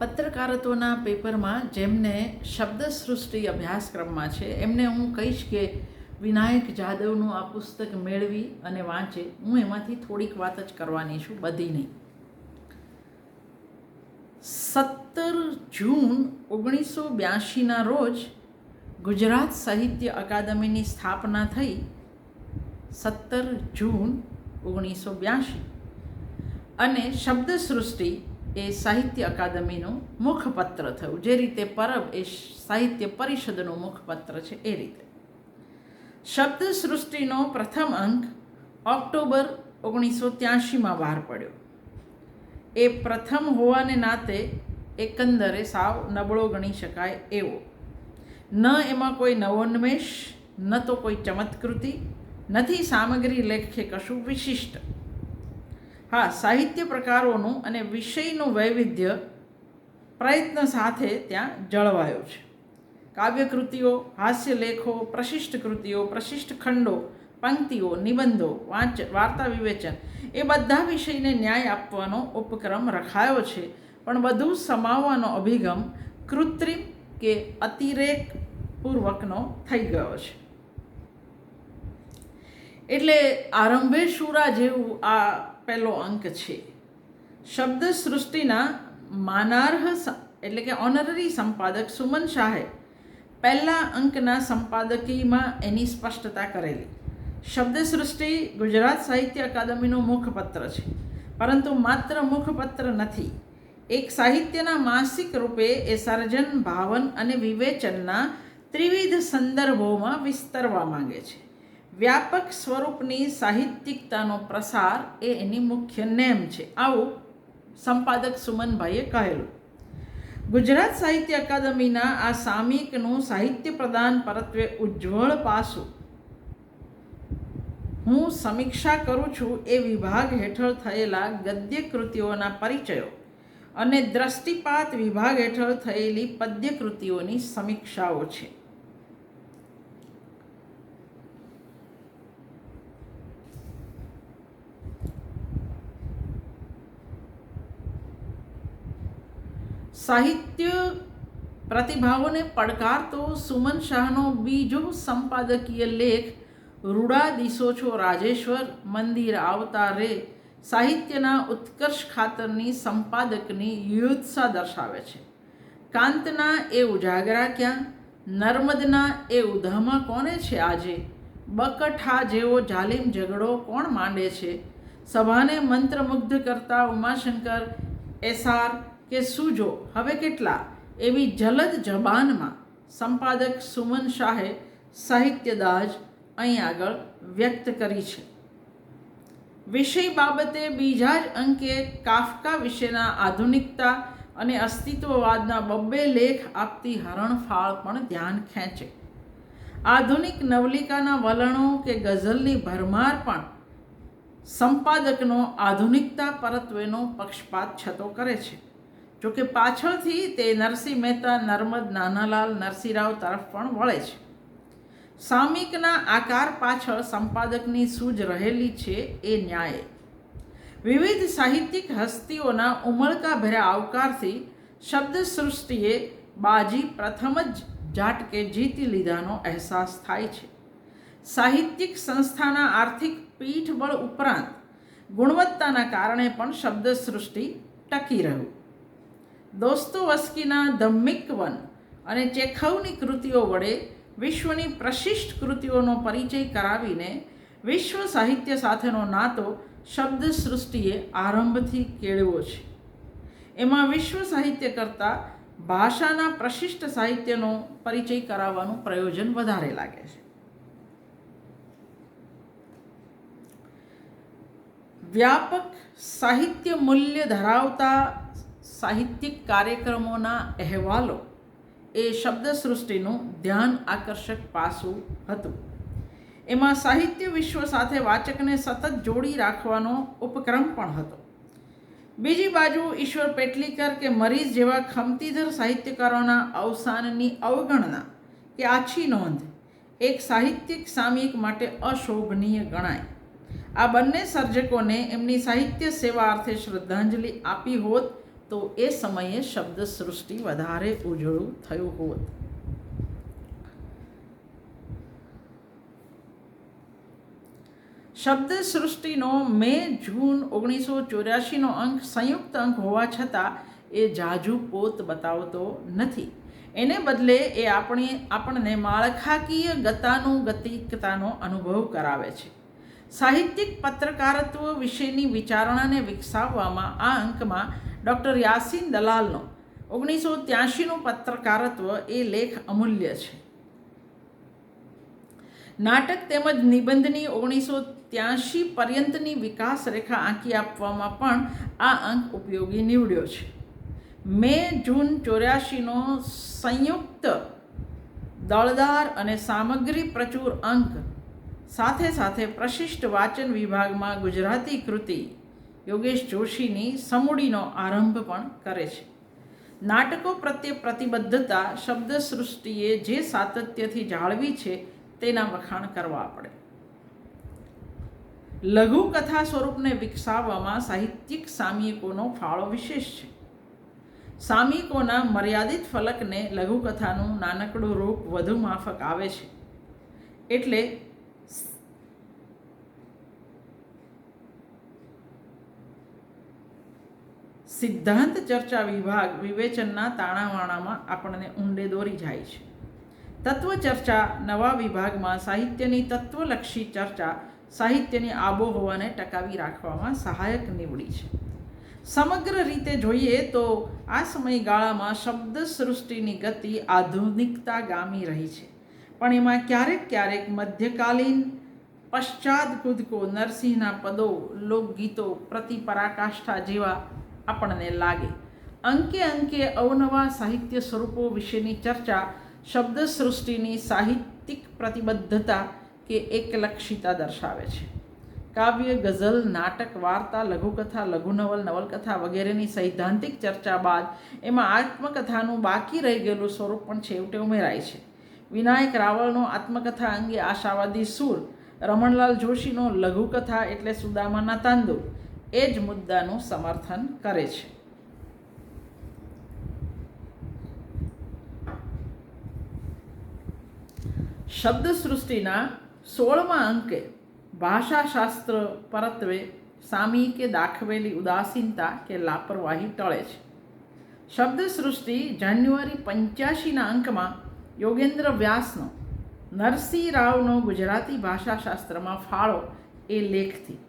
પત્રકારત્વના પેપરમાં જેમને શબ્દ સૃષ્ટિ અભ્યાસક્રમમાં છે, એમને હું કહીશ કે વિનાયક જાદવનું આ પુસ્તક મેળવી અને વાંચે. હું એમાંથી થોડીક વાત જ કરવાની છું, બધી નહીં. સત્તર જૂન ઓગણીસો બ્યાસીના રોજ ગુજરાત સાહિત્ય અકાદમીની સ્થાપના થઈ. સત્તર જૂન ઓગણીસો બ્યાસી અને શબ્દ સૃષ્ટિ એ સાહિત્ય અકાદમીનું મુખપત્ર થયું. જે રીતે પરબ એ સાહિત્ય પરિષદનું મુખપત્ર છે એ રીતે. શબ્દ સૃષ્ટિનો પ્રથમ અંક ઓક્ટોબર ઓગણીસો ત્યાસીમાં બહાર પડ્યો. એ પ્રથમ હોવાને નાતે એકંદરે સાવ નબળો ગણી શકાય એવો. ન એમાં કોઈ નવોન્મેષ, ન તો કોઈ ચમત્કૃતિ, નથી સામગ્રી લેખે કશું વિશિષ્ટ. હા, સાહિત્ય પ્રકારોનું અને વિષયનું વૈવિધ્ય પ્રયત્ન સાથે ત્યાં જળવાયો છે. કાવ્યકૃતિઓ હાસ્યલેખો પ્રશિષ્ટ કૃતિઓ, પ્રશિષ્ટ ખંડો, પંક્તિઓ, નિબંધો, વાંચ, વાર્તા વિવેચન એ બધા વિષયને ન્યાય આપવાનો ઉપક્રમ રખાયો છે. પણ બધું સમાવવાનો અભિગમ કૃત્રિમ કે અતિરેક પૂર્વકનો થઈ ગયો છે. એટલે આરંભે શુરા જેવું આ પહેલો અંક છે. શબ્દ સૃષ્ટિના માનાર્હ એટલે કે ઓનરરી સંપાદક સુમન શાહે પહેલા અંકના સંપાદકીમાં એની સ્પષ્ટતા કરેલી. શબ્દ સૃષ્ટિ ગુજરાત સાહિત્ય અકાદમીનું મુખપત્ર છે. પરંતુ માત્ર મુખપત્ર નથી. એક સાહિત્યના માસિક રૂપે એ સર્જન, ભાવન અને વિવેચનના ત્રિવિધ સંદર્ભોમાં વિસ્તરવા માંગે છે. વ્યાપક સ્વરૂપની સાહિત્યિકતાનો પ્રસાર એ એની મુખ્ય નેમ છે. આવું સંપાદક સુમનભાઈએ કહેલું. ગુજરાત સાહિત્ય અકાદમીના આ સામયિકનું સાહિત્ય પ્રદાન પરત્વે ઉજ્જવળ પાસું. હું સમીક્ષા કરું છું એ વિભાગ હેઠળ થયેલા ગદ્ય કૃતિઓના પરિચયો અને દ્રષ્ટિપાત વિભાગ હેઠળ થયેલી પદ્ય કૃતિઓની સમીક્ષાઓ છે. સાહિત્ય પ્રતિભાવોને પડકારતો સુમન શાહનો બીજો સંપાદકીય લેખ, રૂડા દિશો છો રાજેશ્વર, મંદિર આવતા રે, સાહિત્યના ઉત્કર્ષ ખાતરની સંપાદકની યુત્સા દર્શાવે છે. કાંતના એ ઉજાગરા ક્યાં? નર્મદના એ ઉધામા કોને છે આજે? બકઠા જેવો જાલિમ ઝઘડો કોણ માંડે છે? સભાને મંત્રમુગ્ધ કરતા ઉમાશંકર એસાર કે સૂજો, હવે કેટલા? એવી જલદ જબાનમાં સંપાદક સુમન શાહે સાહિત્યદાજ અહીં આગળ વ્યક્ત કરી છે. વિષય બાબતે બીજા જ અંકે કાફકા વિશેના આધુનિકતા અને અસ્તિત્વવાદના બબ્બે લેખ આપતી હરણફાળ પણ ધ્યાન ખેંચે. આધુનિક નવલિકાના વલણો કે ગઝલની ભરમાર પણ સંપાદકનો આધુનિકતા પરત્વેનો પક્ષપાત છતો કરે છે. જોકે પાછળથી તે નરસિંહ મહેતા, નર્મદ નાનાલાલ, નરસિંહરાવ તરફ પણ વળે છે. સામિકના આકાર પાછળ સંપાદકની સૂઝ રહેલી છે એ ન્યાય. વિવિધ સાહિત્યિક હસ્તીઓના ઉમળકાભર્યા આવકારથી શબ્દસૃષ્ટિએ બાજી પ્રથમ જ ઝાટકે જીતી લીધાનો અહેસાસ થાય છે. સાહિત્યિક સંસ્થાના આર્થિક પીઠબળ ઉપરાંત ગુણવત્તાના કારણે પણ શબ્દસૃષ્ટિ ટકી રહ્યું. દોસ્તોવસ્કીના ધમ્મિક વન અને ચેખવની કૃતિઓ વડે વિશ્વની પ્રશિષ્ટ કૃતિઓનો પરિચય કરાવીને વિશ્વ સાહિત્ય સાથેનો નાતો શબ્દ સૃષ્ટિએ આરંભથી કેળવ્યો છે. એમાં વિશ્વ સાહિત્ય કરતાં ભાષાના પ્રશિષ્ટ સાહિત્યનો પરિચય કરાવવાનું પ્રયોજન વધારે લાગે છે. વ્યાપક સાહિત્ય મૂલ્ય ધરાવતા સાહિત્યિક કાર્યક્રમોના અહેવાલો એ શબ્દસૃષ્ટિનું ધ્યાન આકર્ષક પાસું હતું. એમાં સાહિત્ય વિશ્વ સાથે વાચકને સતત જોડી રાખવાનો ઉપક્રમ પણ હતો. બીજી બાજુ ઈશ્વર પેટલીકર કે મરીઝ જેવા ખમતીધર સાહિત્યકારોના અવસાનની અવગણના કે આછી નોંધ એક સાહિત્યિક સામયિક માટે અશોભનીય ગણાય. આ બંને સર્જકોને એમની સાહિત્ય સેવા અર્થે શ્રદ્ધાંજલિ આપી હોત તો એ સમયે શબ્દ સૃષ્ટિ વધારે ઉજળું થયું હોત. શબ્દ સૃષ્ટિનો મે જૂન ઓગણીસો ચોર્યાસીનો અંક સંયુક્ત અંક હોવા છતાં એ જાજુ પોત બતાવતો નથી. એને બદલે એ આપણી આપણને માળખાકીય ગતાનું ગતિકતાનો અનુભવ કરાવે છે. સાહિત્યિક પત્રકારત્વ વિશેની વિચારણાને વિકસાવવામાં આ અંકમાં ડૉક્ટર યાસીન દલાલનો. ઓગણીસો ત્યાસીનું પત્રકારત્વ એ લેખ અમૂલ્ય છે. નાટક તેમજ નિબંધની ઓગણીસો ત્યાંશી પર્યંતની વિકાસ રેખા આંકી આપવામાં પણ આ અંક ઉપયોગી નીવડ્યો છે. મે જૂન ચોર્યાસીનો સંયુક્ત દળદાર અને સામગ્રી પ્રચુર અંક સાથે સાથે પ્રશિષ્ટ વાચન વિભાગમાં ગુજરાતી કૃતિ યોગેશ જોશીની સમૂડીનો આરંભ પણ કરે છે. નાટકો પ્રત્યે પ્રતિબદ્ધતા શબ્દ સૃષ્ટિએ જે સાતત્યથી જાળવી છે તેના વખાણ કરવા પડે. લઘુકથા સ્વરૂપને વિકસાવવામાં સાહિત્યિક સામયિકોનો ફાળો વિશેષ છે. સામયિકોના મર્યાદિત ફલકને લઘુકથાનું નાનકડું રૂપ વધુ માફક આવે છે. એટલે સિદ્ધાંત ચર્ચા વિભાગ વિવેચનના તાણાવાણામાં આપણને ઊંડે દોરી જાય છે. તત્વ ચર્ચા નવા વિભાગમાં સાહિત્યની તત્વલક્ષી ચર્ચા સાહિત્યની આબોહવાને ટકાવી રાખવામાં સહાયક નીવડી છે. સમગ્ર રીતે જોઈએ તો આ સમયગાળામાં શબ્દ સૃષ્ટિની ગતિ આધુનિકતા ગામી રહી છે. પણ એમાં ક્યારેક ક્યારેક મધ્યકાલીન પશ્ચાત કૂદકો નરસિંહના પદો, લોકગીતો પ્રતિ પરાકાષ્ઠા જેવા આપણને લાગે. અંકે અંકે અવનવા સાહિત્ય સ્વરૂપો વિશેની ચર્ચા શબ્દ સૃષ્ટિની સાહિત્યિક પ્રતિબદ્ધતા કે એકલક્ષિતા દર્શાવે છે. કાવ્ય, ગઝલ, નાટક, વાર્તા, લઘુકથા, લઘુનવલ, નવલકથા વગેરેની સૈદ્ધાંતિક ચર્ચા બાદ એમાં આત્મકથાનું બાકી રહી ગયેલું સ્વરૂપ પણ છેવટે ઉમેરાય છે. વિનાયક રાવળનો આત્મકથા અંગે આશાવાદી સૂર, રમણલાલ જોશીનો લઘુકથા એટલે સુદામાના તાંદુલ એ જ મુદ્દાનું સમર્થન કરે છે. શબ્દ સૃષ્ટિના સોળમા અંકે ભાષાશાસ્ત્ર પરત્વે સામયિકે દાખવેલી ઉદાસીનતા કે લાપરવાહી ટળે છે. શબ્દ સૃષ્ટિ જાન્યુઆરી પંચ્યાસીના અંકમાં યોગેન્દ્ર વ્યાસનો નરસિંહ રાવનો ગુજરાતી ભાષાશાસ્ત્રમાં ફાળો એ લેખથી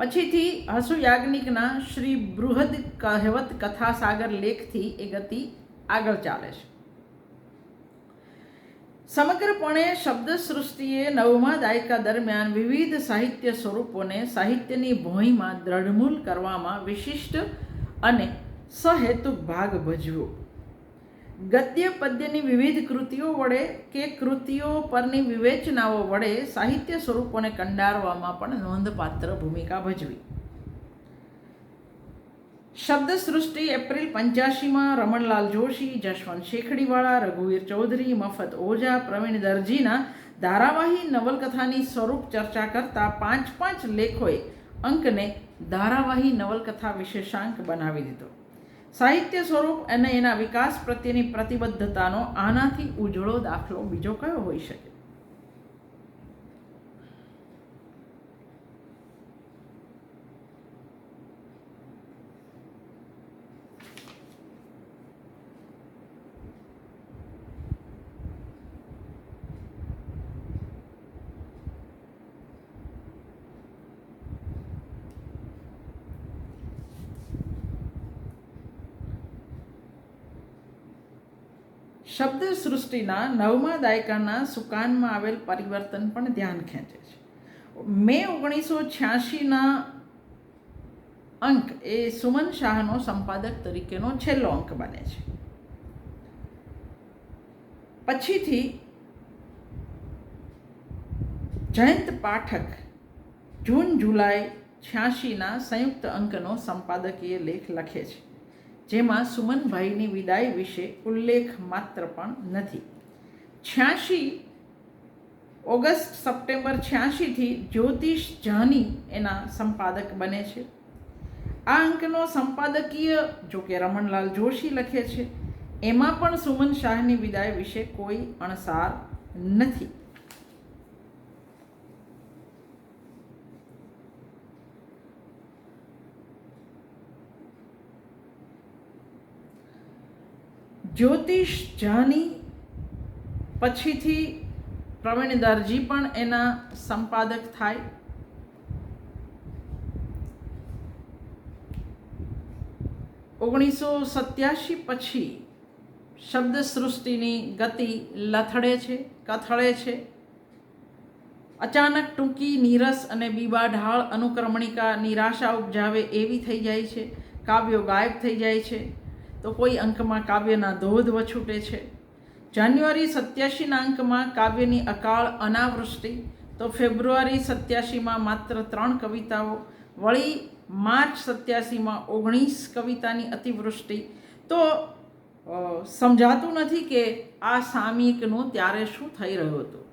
પછીથી હસુ યાજ્ઞિકના શ્રી બૃહદ કહેવત કથા સાગર લેખથી એ ગતિ આગળ ચાલે છે. સમગ્રપણે શબ્દ સૃષ્ટિએ નવમા દાયકા દરમિયાન વિવિધ સાહિત્ય સ્વરૂપોને સાહિત્યની ભોંયમાં દ્રઢમૂલ કરવામાં વિશિષ્ટ અને સહેતુક ભાગ ભજવ્યો. ગદ્ય પદ્યની વિવિધ કૃતિઓ વડે કે કૃતિઓ પરની વિવેચનાઓ વડે સાહિત્ય સ્વરૂપોને કંડારવામાં પણ નોંધપાત્ર ભૂમિકા ભજવી. શબ્દ સૃષ્ટિ એપ્રિલ પંચ્યાસીમાં રમણલાલ જોશી, જશવંત શેખડીવાળા, રઘુવીર ચૌધરી, મફત ઓઝા, પ્રવીણ દરજીના ધારાવાહી નવલકથાની સ્વરૂપ ચર્ચા કરતા પાંચ પાંચ લેખોએ અંકને ધારાવાહી નવલકથા વિશેષાંક બનાવી દીધો. સાહિત્ય સ્વરૂપ અને એના વિકાસ પ્રત્યેની પ્રતિબદ્ધતાનો આનાથી ઉજળો દાખલો બીજો કયો હોઈ શકે? શબ્દ સૃષ્ટિના નવમા દાયકાના સુકાનમાં આવેલ પરિવર્તન પણ ધ્યાન ખેંચે છે. મે ઓગણીસો છ્યાસીના અંક એ સુમન શાહનો સંપાદક તરીકેનો છેલ્લો અંક બને છે. પછીથી જયંત પાઠક જૂન જુલાઈ છ્યાસીના સંયુક્ત અંકનો સંપાદકીય લેખ લખે છે. જેમાં સુમનભાઈની વિદાય વિશે ઉલ્લેખ માત્ર પણ નથી. છ્યાસી ઓગસ્ટ સપ્ટેમ્બર છ્યાસીથી જ્યોતિષ જાની એના સંપાદક બને છે. આ અંકનો સંપાદકીય જો કે રમણલાલ જોશી લખે છે, એમાં પણ સુમન શાહની વિદાય વિશે કોઈ અણસાર નથી. જ્યોતિષ જાની પછીથી પ્રવીણ દરજી પણ એના સંપાદક થાય. ઓગણીસો સત્યાસી પછી શબ્દ સૃષ્ટિની ગતિ લથડે છે, કથળે છે. અચાનક ટૂંકી નીરસ અને બીબા ઢાળ અનુક્રમણિકા નિરાશા ઉપજાવે એવી થઈ જાય છે, કાવ્યો ગાયબ થઈ જાય છે. તો કોઈ અંકમાં કાવ્યના ધોધ વછૂટે છે. જાન્યુઆરી સત્યાસીના અંકમાં કાવ્યની અકાળ અનાવૃષ્ટિ, તો ફેબ્રુઆરી સત્યાસીમાં માત્ર ત્રણ કવિતાઓ, વળી માર્ચ સત્યાસીમાં ઓગણીસ કવિતાની અતિવૃષ્ટિ. તો સમજાતું નથી કે આ સામયિકનું ત્યારે શું થઈ રહ્યું હતું.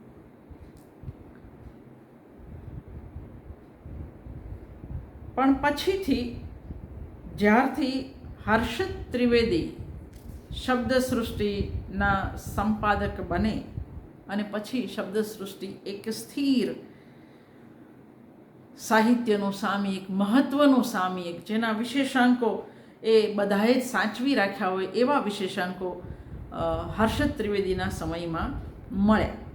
પણ પછીથી, જ્યારથી હર્ષદ ત્રિવેદી શબ્દ સૃષ્ટિના સંપાદક બને અને પછી શબ્દ સૃષ્ટિ એક સ્થિર સાહિત્યનું સામયિક મહત્વનું સામયિક જેના વિશેષાંકો એ બધાએ જ સાચવી રાખ્યા હોય એવા વિશેષાંકો હર્ષદ ત્રિવેદીના સમયમાં મળ્યા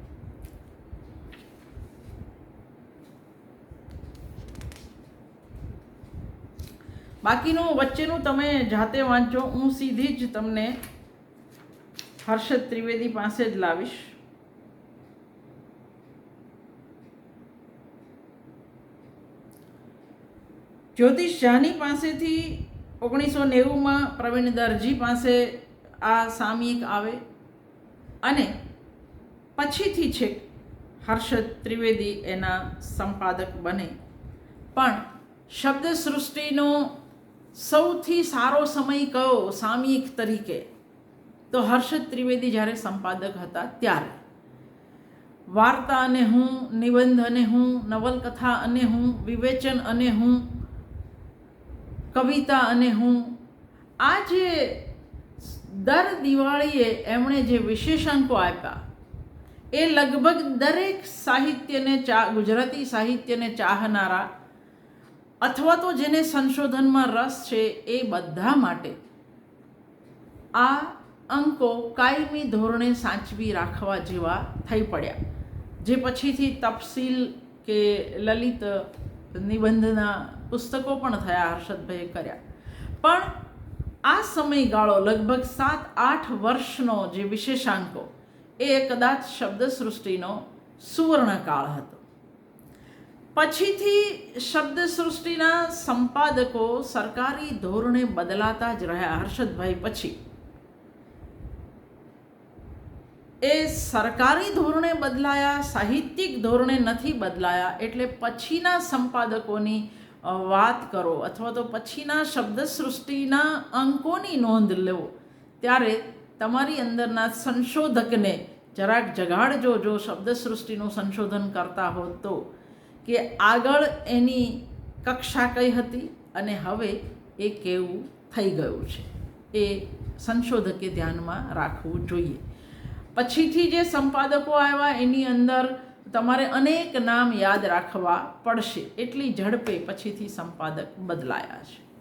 બાકીનું વચ્ચેનું તમે જાતે વાંચો, હું સીધી જ તમને હર્ષદ ત્રિવેદી પાસે જ લાવીશ. જ્યોતિષ જાની પાસેથી ઓગણીસો નેવુંમાં પ્રવીણ દરજી પાસે આ સામયિક આવે. અને પછીથી છે હર્ષદ ત્રિવેદી એના સંપાદક બને. પણ શબ્દ સૃષ્ટિનો સૌથી સારો સમય કયો સામયિક તરીકે? તો હર્ષદ ત્રિવેદી જ્યારે સંપાદક હતા ત્યારે. વાર્તા અને હું, નિબંધ અને હું, નવલકથા અને હું, વિવેચન અને હું, કવિતા અને હું. આ જે દર દિવાળીએ એમણે જે વિશેષાંકો આપ્યા, એ લગભગ દરેક સાહિત્યને ચા, ગુજરાતી સાહિત્યને ચાહનારા અથવા તો જેને સંશોધનમાં રસ છે એ બધા માટે આ અંકો કાયમી ધોરણે સાચવી રાખવા જેવા થઈ પડ્યા. જે પછીથી તપસીલ કે લલિત નિબંધના પુસ્તકો પણ થયા હર્ષદભાઈએ કર્યા. પણ આ સમયગાળો લગભગ સાત, આઠ વર્ષનો જે વિશેષાંકો, એ કદાચ શબ્દ સૃષ્ટિનો સુવર્ણકાળ હતો. પછીથી શબ્દ સૃષ્ટિના સંપાદકો સરકારી ધોરણે બદલાતા જ રહ્યા હર્ષદભાઈ પછી એ સરકારી ધોરણે બદલાયા સાહિત્યિક ધોરણે નથી બદલાયા એટલે પછીના સંપાદકોની અ, વાત કરો અથવા તો પછીના શબ્દ સૃષ્ટિના અંકોની નોંધ લેવો ત્યારે તમારી અંદરના સંશોધકને જરાક જગાડજો જો શબ્દ સૃષ્ટિનું સંશોધન કરતા હો તો કે આગળ એની કક્ષા કઈ હતી અને હવે એ કેવું થઈ ગયું છે. એ સંશોધકે ધ્યાનમાં રાખવું જોઈએ. પછીથી જે સંપાદકો આવ્યા એની અંદર તમારે અનેક નામ યાદ રાખવા પડશે. એટલી ઝડપે પછીથી સંપાદક બદલાયા છે.